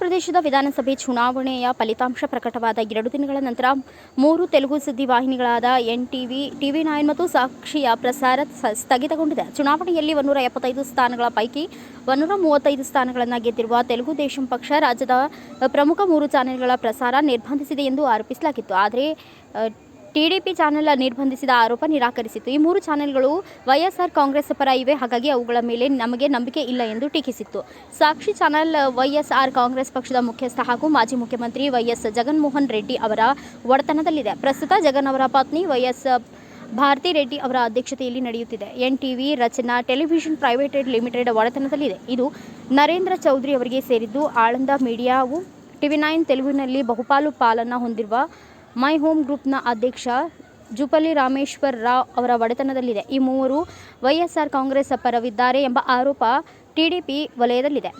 ಪ್ರದೇಶದ ವಿಧಾನಸಭೆ ಚುನಾವಣೆಯ ಫಲಿತಾಂಶ ಪ್ರಕಟವಾದ ಎರಡು ದಿನಗಳ ನಂತರ ಮೂರು ತೆಲುಗು ಸುದ್ದಿ ವಾಹಿನಿಗಳಾದ ಎನ್ ಟಿವಿ ಟಿವಿ ನೈನ್ ಮತ್ತು ಸಾಕ್ಷಿಯ ಪ್ರಸಾರ ಸ್ಥಗಿತಗೊಂಡಿದೆ. ಚುನಾವಣೆಯಲ್ಲಿ ಒನ್ನೂರ ಎಪ್ಪತ್ತೈದು ಸ್ಥಾನಗಳ ಪೈಕಿ ಒನ್ನೂರ ಮೂವತ್ತೈದು ಸ್ಥಾನಗಳನ್ನು ಗೆದ್ದಿರುವ ತೆಲುಗು ದೇಶಂ ಪಕ್ಷ ರಾಜ್ಯದ ಪ್ರಮುಖ ಮೂರು ಚಾನೆಲ್ಗಳ ಪ್ರಸಾರ ನಿರ್ಬಂಧಿಸಿದೆ ಎಂದು ಆರೋಪಿಸಲಾಗಿತ್ತು. ಆದರೆ ಟಿಡಿಪಿ ಚಾನೆಲ್ ನಿರ್ಬಂಧಿಸಿದ ಆರೋಪ ನಿರಾಕರಿಸಿತ್ತು. ಈ ಮೂರು ಚಾನೆಲ್ಗಳು ವೈಎಸ್ಆರ್ ಕಾಂಗ್ರೆಸ್ ಪರ ಇವೆ. ಹಾಗಾಗಿ ಅವುಗಳ ಮೇಲೆ ನಮಗೆ ನಂಬಿಕೆ ಇಲ್ಲ ಎಂದು ಟೀಕಿಸಿತ್ತು. ಸಾಕ್ಷಿ ಚಾನೆಲ್ ವೈಎಸ್ಆರ್ ಕಾಂಗ್ರೆಸ್ ಪಕ್ಷದ ಮುಖ್ಯಸ್ಥ ಹಾಗೂ ಮಾಜಿ ಮುಖ್ಯಮಂತ್ರಿ ವೈಎಸ್ ಜಗನ್ಮೋಹನ್ ರೆಡ್ಡಿ ಅವರ ಒಡೆತನದಲ್ಲಿದೆ. ಪ್ರಸ್ತುತ ಜಗನ್ ಅವರ ಪತ್ನಿ ವೈಎಸ್ ಭಾರತಿ ರೆಡ್ಡಿ ಅವರ ಅಧ್ಯಕ್ಷತೆಯಲ್ಲಿ ನಡೆಯುತ್ತಿದೆ. N TV Rachana, television private limited ಒಡೆತನದಲ್ಲಿದೆ. ಇದು ನರೇಂದ್ರ ಚೌಧರಿ ಅವರಿಗೆ ಸೇರಿದ್ದು ಆಳಂದ ಮೀಡಿಯಾವು ಟಿವಿ ನೈನ್ ತೆಲುಗಿನಲ್ಲಿ ಬಹುಪಾಲು ಪಾಲನ್ನು ಹೊಂದಿರುವ ಮೈ ಹೋಮ್ ಗ್ರೂಪ್ನ ಅಧ್ಯಕ್ಷ ಜುಪಲಿ ರಾಮೇಶ್ವರ್ ರಾವ್ ಅವರ ಒಡೆತನದಲ್ಲಿದೆ. ಈ ಮೂವರು ವೈಎಸ್ಆರ್ ಕಾಂಗ್ರೆಸ್ ಪರವಿದ್ದಾರೆ ಎಂಬ ಆರೋಪ TDP ವಲಯದಲ್ಲಿದೆ.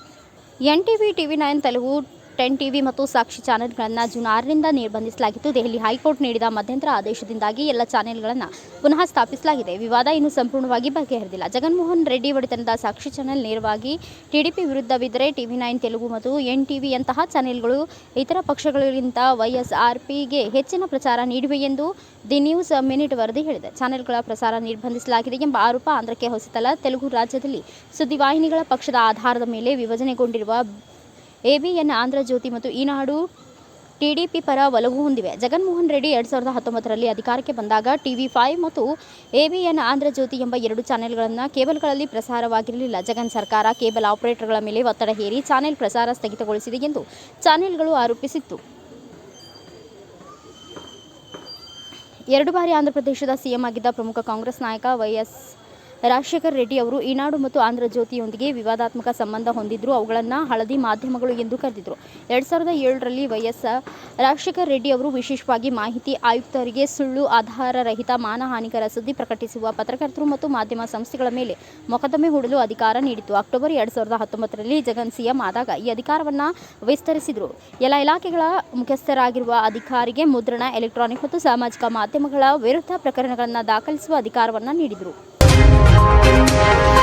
N TV TV nine Telugu ten TV ಮತ್ತು ಸಾಕ್ಷಿ ಚಾನೆಲ್ಗಳನ್ನು ಜೂನ್ ಆರರಿಂದ ನಿರ್ಬಂಧಿಸಲಾಗಿತ್ತು. ದೆಹಲಿ ಹೈಕೋರ್ಟ್ ನೀಡಿದ ಮಧ್ಯಂತರ ಆದೇಶದಿಂದಾಗಿ ಎಲ್ಲ ಚಾನೆಲ್ಗಳನ್ನು ಪುನಃ ಸ್ಥಾಪಿಸಲಾಗಿದೆ. ವಿವಾದ ಇನ್ನೂ ಸಂಪೂರ್ಣವಾಗಿ ಬಗೆಹರಿದಿಲ್ಲ. ಜಗನ್ಮೋಹನ್ ರೆಡ್ಡಿ ಒಡೆತನದ ಸಾಕ್ಷಿ ಚಾನೆಲ್ ನೇರವಾಗಿ ಟಿಡಿಪಿ ವಿರುದ್ಧವಿದ್ದರೆ ಟಿವಿ ನೈನ್ ತೆಲುಗು ಮತ್ತು ಎನ್ ಟಿವಿಯಂತಹ ಚಾನೆಲ್ಗಳು ಇತರ ಪಕ್ಷಗಳಿಗಿಂತ ವೈಎಸ್ಆರ್ಪಿಗೆ ಹೆಚ್ಚಿನ ಪ್ರಚಾರ ನೀಡಿವೆ ಎಂದು ದಿ ನ್ಯೂಸ್ ಮಿನಿಟ್ ವರದಿ ಹೇಳಿದೆ. ಚಾನೆಲ್ಗಳ ಪ್ರಸಾರ ನಿರ್ಬಂಧಿಸಲಾಗಿದೆ ಎಂಬ ಆರೋಪ ಆಂಧ್ರಕ್ಕೆ ಹೊಸತಲ್ಲ. ತೆಲುಗು ರಾಜ್ಯದಲ್ಲಿ ಸುದ್ದಿವಾಹಿನಿಗಳ ಪಕ್ಷದ ಆಧಾರದ ಮೇಲೆ ವಿಭಜನೆಗೊಂಡಿರುವ ಎಬಿಎನ್, ಆಂಧ್ರ ಜ್ಯೋತಿ ಮತ್ತು ಈನಾಡು ಟಿಡಿಪಿ ಪರ ಒಲವು ಹೊಂದಿವೆ. ಜಗನ್ಮೋಹನ್ ರೆಡ್ಡಿ ಎರಡು ಸಾವಿರದ ಹತ್ತೊಂಬತ್ತರಲ್ಲಿ ಅಧಿಕಾರಕ್ಕೆ ಬಂದಾಗ ಟಿವಿ ಫೈವ್ ಮತ್ತು ಎಬಿಎನ್, ಆಂಧ್ರ ಜ್ಯೋತಿ ಎಂಬ ಎರಡು ಚಾನೆಲ್ಗಳನ್ನು ಕೇಬಲ್ಗಳಲ್ಲಿ ಪ್ರಸಾರವಾಗಿರಲಿಲ್ಲ. ಜಗನ್ ಸರ್ಕಾರ ಕೇಬಲ್ ಆಪರೇಟರ್ಗಳ ಮೇಲೆ ಒತ್ತಡ ಹೇರಿ ಚಾನೆಲ್ ಪ್ರಸಾರ ಸ್ಥಗಿತಗೊಳಿಸಿದೆ ಎಂದು ಚಾನೆಲ್ಗಳು ಆರೋಪಿಸಿತ್ತು. ಎರಡು ಬಾರಿ ಆಂಧ್ರಪ್ರದೇಶದ ಸಿಎಂ ಆಗಿದ್ದ ಪ್ರಮುಖ ಕಾಂಗ್ರೆಸ್ ನಾಯಕ ವೈಎಸ್ ರಾಜಶೇಖರ್ ರೆಡ್ಡಿ ಅವರು ಈನಾಡು ಮತ್ತು ಆಂಧ್ರ ಜ್ಯೋತಿಯೊಂದಿಗೆ ವಿವಾದಾತ್ಮಕ ಸಂಬಂಧ ಹೊಂದಿದ್ರು. ಅವುಗಳನ್ನು ಹಳದಿ ಮಾಧ್ಯಮಗಳು ಎಂದು ಕರೆದಿದ್ರು. ಎರಡು ಸಾವಿರದ ಏಳರಲ್ಲಿ ವೈಎಸ್ ರಾಜಶೇಖರ್ ರೆಡ್ಡಿ ಅವರು ವಿಶೇಷವಾಗಿ ಮಾಹಿತಿ ಆಯುಕ್ತರಿಗೆ ಸುಳ್ಳು, ಆಧಾರರಹಿತ ಮಾನಹಾನಿಕರ ಸುದ್ದಿ ಪ್ರಕಟಿಸುವ ಪತ್ರಕರ್ತರು ಮತ್ತು ಮಾಧ್ಯಮ ಸಂಸ್ಥೆಗಳ ಮೇಲೆ ಮೊಕದ್ದಮೆ ಹೂಡಲು ಅಧಿಕಾರ ನೀಡಿತು ಅಕ್ಟೋಬರ್ ಎರಡು ಸಾವಿರದ ಹತ್ತೊಂಬತ್ತರಲ್ಲಿ ಜಗನ್ ಸಿಎಂ ಆದಾಗ ಈ ಅಧಿಕಾರವನ್ನು ವಿಸ್ತರಿಸಿದರು. ಎಲ್ಲ ಇಲಾಖೆಗಳ ಮುಖ್ಯಸ್ಥರಾಗಿರುವ ಅಧಿಕಾರಿಗೆ ಮುದ್ರಣ, ಎಲೆಕ್ಟ್ರಾನಿಕ್ ಮತ್ತು ಸಾಮಾಜಿಕ ಮಾಧ್ಯಮಗಳ ವಿರುದ್ಧ ಪ್ರಕರಣಗಳನ್ನು ದಾಖಲಿಸುವ ಅಧಿಕಾರವನ್ನು ನೀಡಿದರು. Thank you.